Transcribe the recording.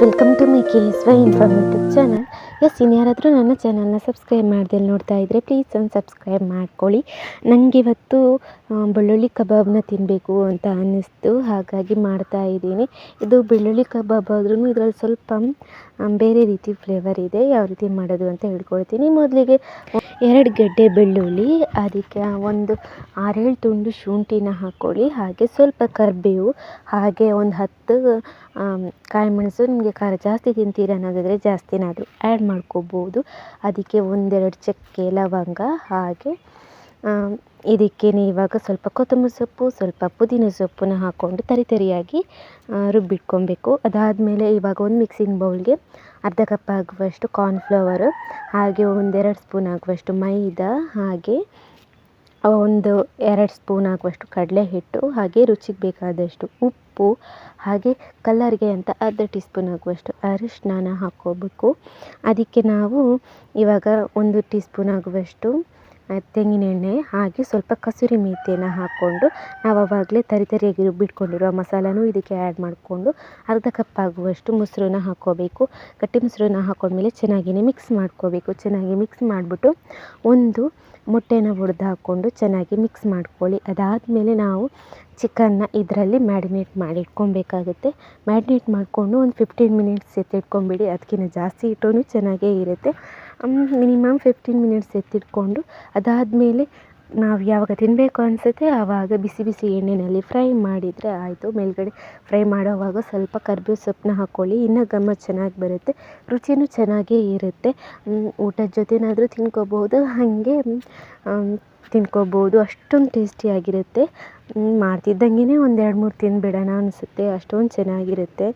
Welcome to మీ కేస్వై informative channel S ಇನ್ಯಾರಾದರೂ ನನ್ನ ಚಾನಲ್ನ ಸಬ್ಸ್ಕ್ರೈಬ್ ಮಾಡ್ದೇ ನೋಡ್ತಾ ಇದ್ದರೆ ಪ್ಲೀಸ್ ಒಂದು ಸಬ್ಸ್ಕ್ರೈಬ್ ಮಾಡ್ಕೊಳ್ಳಿ. ನನಗಿವತ್ತು ಬೆಳ್ಳುಳ್ಳಿ ಕಬಾಬ್ನ ತಿನ್ನಬೇಕು ಅಂತ ಅನ್ನಿಸ್ತು. ಹಾಗಾಗಿ ಮಾಡ್ತಾ ಇದ್ದೀನಿ. ಇದು ಬೆಳ್ಳುಳ್ಳಿ ಕಬಾಬ್ ಆದ್ರೂ ಇದರಲ್ಲಿ ಸ್ವಲ್ಪ ಬೇರೆ ರೀತಿ ಫ್ಲೇವರ್ ಇದೆ. ಯಾವ ರೀತಿ ಮಾಡೋದು ಅಂತ ಹೇಳ್ಕೊಳ್ತೀನಿ. ಮೊದಲಿಗೆ ಎರಡು ಗಡ್ಡೆ ಬೆಳ್ಳುಳ್ಳಿ, ಅದಕ್ಕೆ ಒಂದು ಆರೇಳು ತುಂಡು ಶುಂಠಿನ ಹಾಕ್ಕೊಳ್ಳಿ. ಹಾಗೆ ಸ್ವಲ್ಪ ಕರಿಬೇವು, ಹಾಗೆ ಒಂದು ಹತ್ತು ಕಾಯಿ ಮೆಣಸು. ನಿಮಗೆ ಖಾರ ಜಾಸ್ತಿ ತಿಂತೀರ ಅನ್ನೋದಾದರೆ ಜಾಸ್ತಿನಾದರೂ ಆ್ಯಡ್ ಮಾಡ್ಕೋಬೋದು. ಅದಕ್ಕೆ ಒಂದೆರಡು ಚಕ್ಕೆ ಲವಂಗ ಹಾಗೆ ಇದಕ್ಕೇನೆ ಇದಕ್ಕೆ ಇವಾಗ ಸ್ವಲ್ಪ ಕೊತ್ತಂಬರಿ ಸೊಪ್ಪು ಸ್ವಲ್ಪ ಪುದೀನ ಸೊಪ್ಪನ್ನ ಹಾಕ್ಕೊಂಡು ತರಿ ತರಿಯಾಗಿ ಆ, ರುಬ್ಬಿಟ್ಕೊಬೇಕು. ಅದಾದಮೇಲೆ ಇವಾಗ ಒಂದು ಮಿಕ್ಸಿಂಗ್ ಬೌಲ್ಗೆ ಅರ್ಧ ಕಪ್ ಆಗುವಷ್ಟು ಕಾರ್ನ್ ಫ್ಲವರ್ ಹಾಗೆ ಒಂದೆರಡು ಸ್ಪೂನ್ ಆಗುವಷ್ಟು ಮೈದಾ ಹಾಗೆ ಒಂದು ಎರಡು ಸ್ಪೂನ್ ಆಗುವಷ್ಟು ಕಡಲೆ ಹಿಟ್ಟು ಹಾಗೆ ರುಚಿಗೆ ಬೇಕಾದಷ್ಟು ಉಪ್ಪು, ಹಾಗೆ ಕಲ್ಲರ್ಗೆ ಅಂತ ಅರ್ಧ ಟೀ ಸ್ಪೂನ್ ಆಗುವಷ್ಟು ಅರಿಶಿನ ಹಾಕ್ಕೋಬೇಕು. ಅದಕ್ಕೆ ನಾವು ಇವಾಗ ಒಂದು ಟೀ ಸ್ಪೂನ್ ಆಗುವಷ್ಟು ಆ, ತೆಂಗಿನೆಣ್ಣೆ ಹಾಗೆ ಸ್ವಲ್ಪ ಕಸೂರಿ ಮೆಂತ್ಯನ ಹಾಕ್ಕೊಂಡು ನಾವು ಆವಾಗಲೇ ತರಿ ತರಿಯಾಗಿ ರುಬ್ಬಿಟ್ಕೊಂಡಿರೋ ಮಸಾಲನೂ ಇದಕ್ಕೆ ಆ್ಯಡ್ ಮಾಡಿಕೊಂಡು ಅರ್ಧ ಕಪ್ ಆಗುವಷ್ಟು ಮೊಸರನ್ನ ಹಾಕ್ಕೋಬೇಕು. ಗಟ್ಟಿ ಮೊಸರನ್ನ ಹಾಕ್ಕೊಂಡ್ಮೇಲೆ ಚೆನ್ನಾಗಿಯೇ ಮಿಕ್ಸ್ ಮಾಡ್ಕೋಬೇಕು. ಚೆನ್ನಾಗಿ ಮಿಕ್ಸ್ ಮಾಡಿಬಿಟ್ಟು ಒಂದು ಮೊಟ್ಟೆನ ಒಡೆದು ಹಾಕ್ಕೊಂಡು ಚೆನ್ನಾಗಿ ಮಿಕ್ಸ್ ಮಾಡ್ಕೊಳ್ಳಿ. ಅದಾದಮೇಲೆ ನಾವು ಚಿಕನ್ನ ಇದರಲ್ಲಿ ಮ್ಯಾರಿನೇಟ್ ಮಾಡಿ ಇಟ್ಕೊಬೇಕಾಗುತ್ತೆ. ಮ್ಯಾರಿನೇಟ್ ಮಾಡಿಕೊಂಡು ಒಂದು ಫಿಫ್ಟೀನ್ ಮಿನಿಟ್ಸ್ ಎತ್ತಿಟ್ಕೊಂಬಿಡಿ ಅದಕ್ಕಿಂತ ಜಾಸ್ತಿ ಇಟ್ಟರೂ ಚೆನ್ನಾಗೇ ಇರುತ್ತೆ. ಮಿನಿಮಮ್ ಫಿಫ್ಟೀನ್ ಮಿನಿಟ್ಸ್ ಎತ್ತಿಟ್ಕೊಂಡು ಅದಾದಮೇಲೆ ನಾವು ಯಾವಾಗ ತಿನ್ನಬೇಕು ಅನಿಸುತ್ತೆ ಆವಾಗ ಬಿಸಿ ಬಿಸಿ ಎಣ್ಣೆಯಲ್ಲಿ ಫ್ರೈ ಮಾಡಿದರೆ ಆಯಿತು. ಮೇಲ್ಗಡೆ ಫ್ರೈ ಮಾಡೋವಾಗ ಸ್ವಲ್ಪ ಕರ್ಬೇವು ಸೊಪ್ಪನ್ನ ಹಾಕ್ಕೊಳ್ಳಿ ಇನ್ನೂ ಘಮ ಚೆನ್ನಾಗಿ ಬರುತ್ತೆ. ರುಚಿಯೂ ಚೆನ್ನಾಗೇ ಇರುತ್ತೆ. ಊಟದ ಜೊತೆನಾದರೂ ತಿನ್ಕೋಬೋದು ಹಾಗೆ ತಿನ್ಕೋಬೋದು ಅಷ್ಟೊಂದು ಟೇಸ್ಟಿಯಾಗಿರುತ್ತೆ ಮಾಡ್ತಿದ್ದಂಗೆ ಒಂದು ಎರಡು ಮೂರು ತಿಂದುಬಿಡೋಣ ಅನಿಸುತ್ತೆ. ಅಷ್ಟೊಂದು ಚೆನ್ನಾಗಿರುತ್ತೆ.